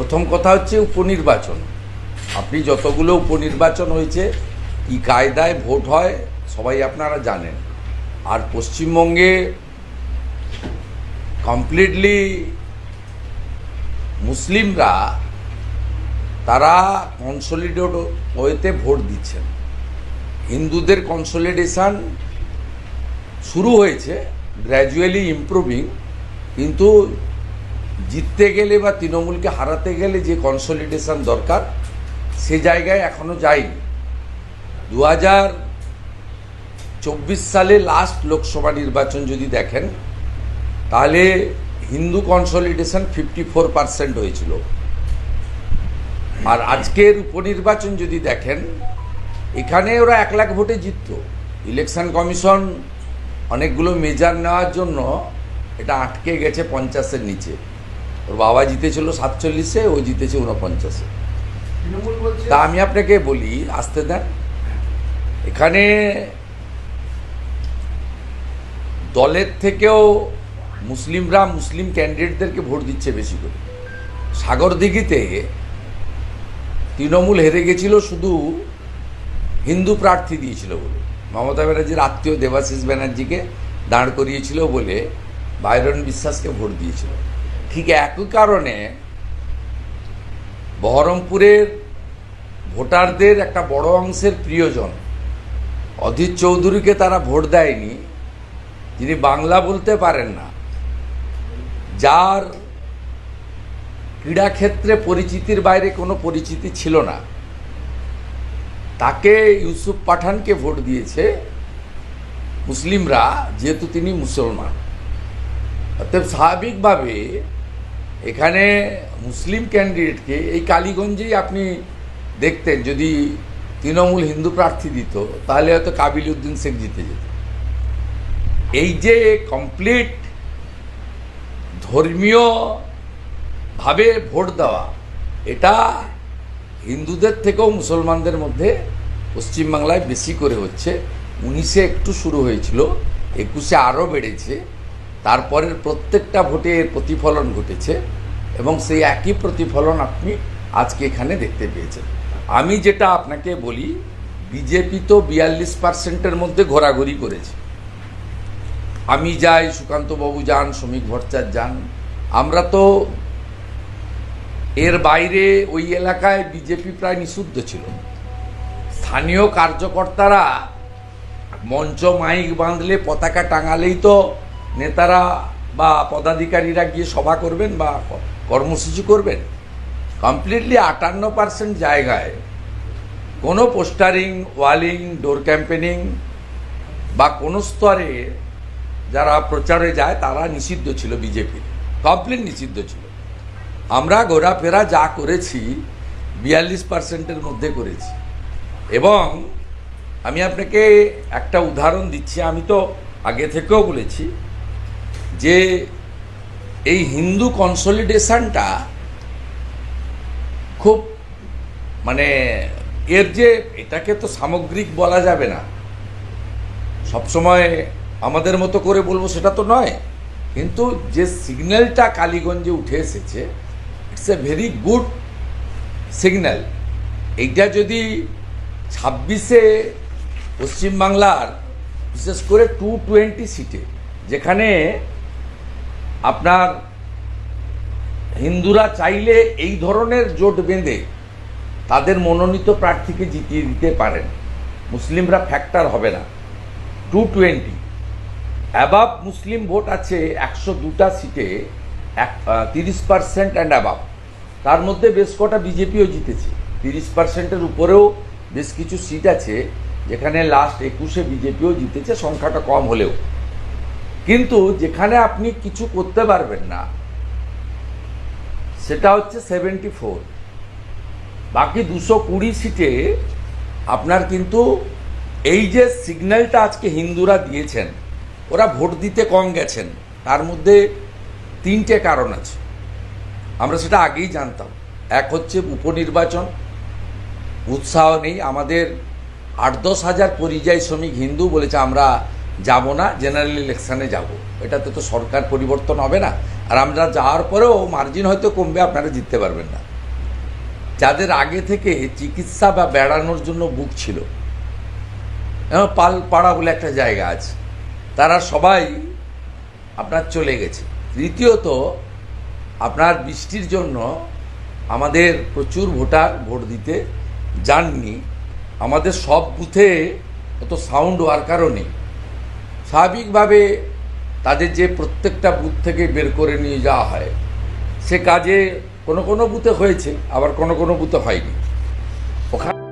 প্রথম কথা হচ্ছে উপনির্বাচন। আপনি যতগুলো উপনির্বাচন হয়েছে, কি কায়দায় ভোট হয়, সবাই আপনারা জানেন। আর পশ্চিমবঙ্গে কমপ্লিটলি মুসলিমরা তারা কনসলিডেট ওয়েতে ভোট দিচ্ছেন। হিন্দুদের কনসলিডেশন শুরু হয়েছে গ্র্যাজুয়ালি ইমপ্রুভিং কিন্তু জিততে গেলে বা তৃণমূলকে হারাতে গেলে যে কনসলিডেশন দরকার, সে জায়গায় এখনও যায়নি। দু হাজার চব্বিশ সালে লাস্ট লোকসভা নির্বাচন যদি দেখেন, তাহলে Hindu consolidation fifty four percent হয়েছিল। আর আজকের উপনির্বাচন যদি দেখেন, এখানে ওরা এক লাখ ভোটে জিতত। ইলেকশন কমিশন অনেকগুলো মেজার নেওয়ার জন্য এটা আটকে গেছে পঞ্চাশের নিচে। ওর বাবা জিতেছিল সাতচল্লিশে ও জিতেছে উনপঞ্চাশে তা আমি আপনাকে বলি আসতে দেন। এখানে দলের থেকেও মুসলিমরা মুসলিম ক্যান্ডিডেটদেরকে ভোট দিচ্ছে বেশি করে। সাগরদিঘিতে তৃণমূল হেরে গেছিল শুধু হিন্দু প্রার্থী দিয়েছিল বলে। মমতা ব্যানার্জির আত্মীয় দেবাশিস ব্যানার্জিকে দাঁড় করিয়েছিল বলে বাইরন বিশ্বাসকে ভোট দিয়েছিল। ঠিক একই কারণে বহরমপুরের ভোটারদের একটা বড় অংশের প্রিয়জন, অধীর চৌধুরীকে তারা ভোট দেয়নি, যিনি বাংলা বলতে পারেন না, যার ক্রীড়াক্ষেত্রে পরিচিতির বাইরে কোনো পরিচিতি ছিল না। তাকে ইউসুফ পাঠানকে ভোট দিয়েছে মুসলিমরা, যেহেতু তিনি মুসলমান। অতএব স্বাভাবিকভাবে এখানে মুসলিম ক্যান্ডিডেটকে এই কালীগঞ্জেই আপনি দেখতেন, যদি তৃণমূল হিন্দু প্রার্থী দিত, তাহলে হয়তো কাবিল উদ্দিন শেখ জিতে যেত। এই যে কমপ্লিট ধর্মীয় ভাবে ভোট দেওয়া, এটা হিন্দুদের থেকেও মুসলমানদের মধ্যে পশ্চিমবাংলায় বেশি করে হচ্ছে। উনিশে একটু শুরু হয়েছিল, একুশে আরও বেড়েছে। তারপরের প্রত্যেকটা ভোটে এর প্রতিফলন ঘটেছে এবং সেই একই প্রতিফলন আপনি আজকে এখানে দেখতে পেয়েছেন। আমি যেটা আপনাকে বলি, বিজেপি তো বিয়াল্লিশ পার্সেন্টের মধ্যে ঘোরাঘুরি করেছে। আমি যাই, সুকান্তবাবু যান, শ্রমিক ভট্টাচার্য যান, আমরা তো এর বাইরে ওই এলাকায় বিজেপি প্রায় নিষিদ্ধ ছিল। স্থানীয় কার্যকর্তারা মঞ্চ মাইক বাঁধলে পতাকা টাঙালেই তো নেতারা বা পদাধিকারীরা গিয়ে সভা করবেন বা কর্মসূচি করবেন? কমপ্লিটলি আটান্ন পার্সেন্ট জায়গায় কোনো পোস্টারিং, ওয়ালিং, ডোর ক্যাম্পেনিং বা কোনো স্তরে যারা প্রচারে যায়, তারা নিষিদ্ধ ছিল বিজেপির কমপ্লিট নিষিদ্ধ ছিল। আমরা ঘোরাফেরা যা করেছি, বিয়াল্লিশ পার্সেন্টের মধ্যে করেছি। এবং আমি আপনাকে একটা উদাহরণ দিচ্ছি, আমি তো আগে থেকেও বলেছি যে এই হিন্দু কনসলিডেশনটা খুব মানে এর যে এটাকে তো সামগ্রিক বলা যাবে না। সবসময় আমাদের মতো করে বলব সেটা তো নয়। কিন্তু যে সিগন্যালটা কালীগঞ্জে উঠে এসেছে it's a very good signal এইটা যদি ছাব্বিশে পশ্চিমবাংলার, বিশেষ করে টু টোয়েন্টি সিটে যেখানে আপনার হিন্দুরা চাইলে এই ধরনের জোট বেঁধে তাদের মনোনীত প্রার্থীকে জিতিয়ে দিতে পারেন। মুসলিমরা ফ্যাক্টর হবে না। Two twenty above Muslim vote আছে একশো দুটা সিটে, এক তিরিশ পার্সেন্ট অ্যান্ড অ্যাবাভ তার মধ্যে বেশ কটা বিজেপিও জিতেছে। তিরিশ পার্সেন্টের উপরেও বেশ কিছু সিট আছে, যেখানে লাস্ট একুশে বিজেপিও জিতেছে, সংখ্যাটা কম হলেও। কিন্তু যেখানে আপনি কিছু করতে পারবেন না, সেটা হচ্ছে সেভেন্টি ফোর বাকি দুশো কুড়ি সিটে আপনার কিন্তু এই যে সিগন্যালটা আজকে হিন্দুরা দিয়েছেন, ওরা ভোট দিতে কম গেছেন, তার মধ্যে তিনটে কারণ আছে। আমরা সেটা আগেই জানতাম। এক হচ্ছে উপনির্বাচন, উৎসাহ নেই। আমাদের আট দশ হাজার পরিযায়ী শ্রমিক হিন্দু বলেছে, আমরা যাব না জেনারেল ইলেকশানে যাব। এটাতে তো সরকার পরিবর্তন হবে না। আর আমরা যাওয়ার পরেও মার্জিন হয়তো কমবে, আপনারা জিততে পারবেন না। যাদের আগে থেকে চিকিৎসা বা বেড়ানোর জন্য বুক ছিল যেমন পালপাড়া বলে একটা জায়গা আছে, তারা সবাই আপনার চলে গেছে। তৃতীয়ত আপনার বৃষ্টির জন্য আমাদের প্রচুর ভোটার ভোট দিতে যাননি। আমাদের সব বুথে অত সাউন্ড ওয়ার্কারও নেই। স্বাভাবিকভাবে তাদের যে প্রত্যেকটা বুথ থেকে বের করে নিয়ে যাওয়া হয়, সে কাজে কোনো কোনো বুথে হয়েছে, আবার কোনো কোনো বুথে হয়নি। ওখানে